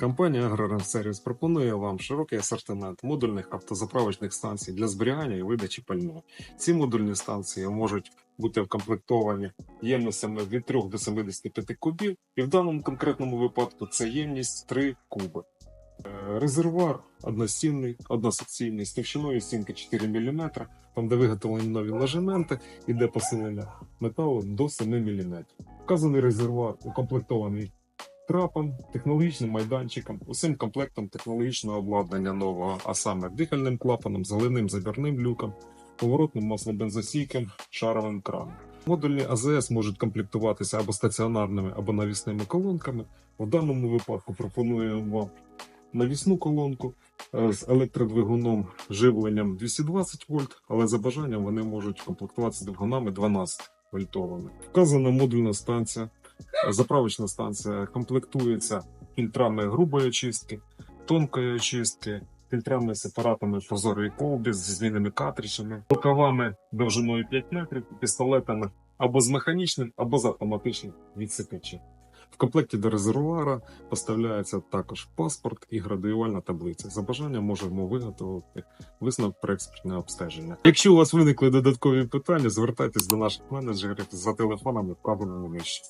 Компанія «Агроренсервіс» пропонує вам широкий асортимент модульних автозаправочних станцій для зберігання і видачі пального. Ці модульні станції можуть бути вкомплектовані ємностями від 3 до 75 кубів, і в даному конкретному випадку це ємність 3 куби. Е, Резервуар одностінний, односекційний з товщиною стінки 4 мм, там де виготовлені нові ложементи, іде посилення металу до 7 мм. Вказаний резервуар укомплектований трапом, технологічним майданчиком, усім комплектом технологічного обладнання нового, а саме дихальним клапаном, заливним забірним люком, поворотним маслобензосійким, шаровим краном. Модульні АЗС можуть комплектуватися або стаціонарними, або навісними колонками. В даному випадку пропонуємо вам навісну колонку е, з електродвигуном живленням 220 вольт, але за бажанням вони можуть комплектуватися двигунами 12 вольтовими. Вказана модульна станція Заправочна станція комплектується фільтрами грубої очистки, тонкої очистки, фільтрами сепаратами прозорої колби зі змінними картриджами, рукавами довжиною 5 метрів, пістолетами або з механічним, або з автоматичним відсикачем. В комплекті до резервуара поставляється також паспорт і градуювальна таблиця. За бажанням можемо виготовити висновок про експертне обстеження. Якщо у вас виникли додаткові питання, звертайтесь до наших менеджерів за телефонами вказаними нижче.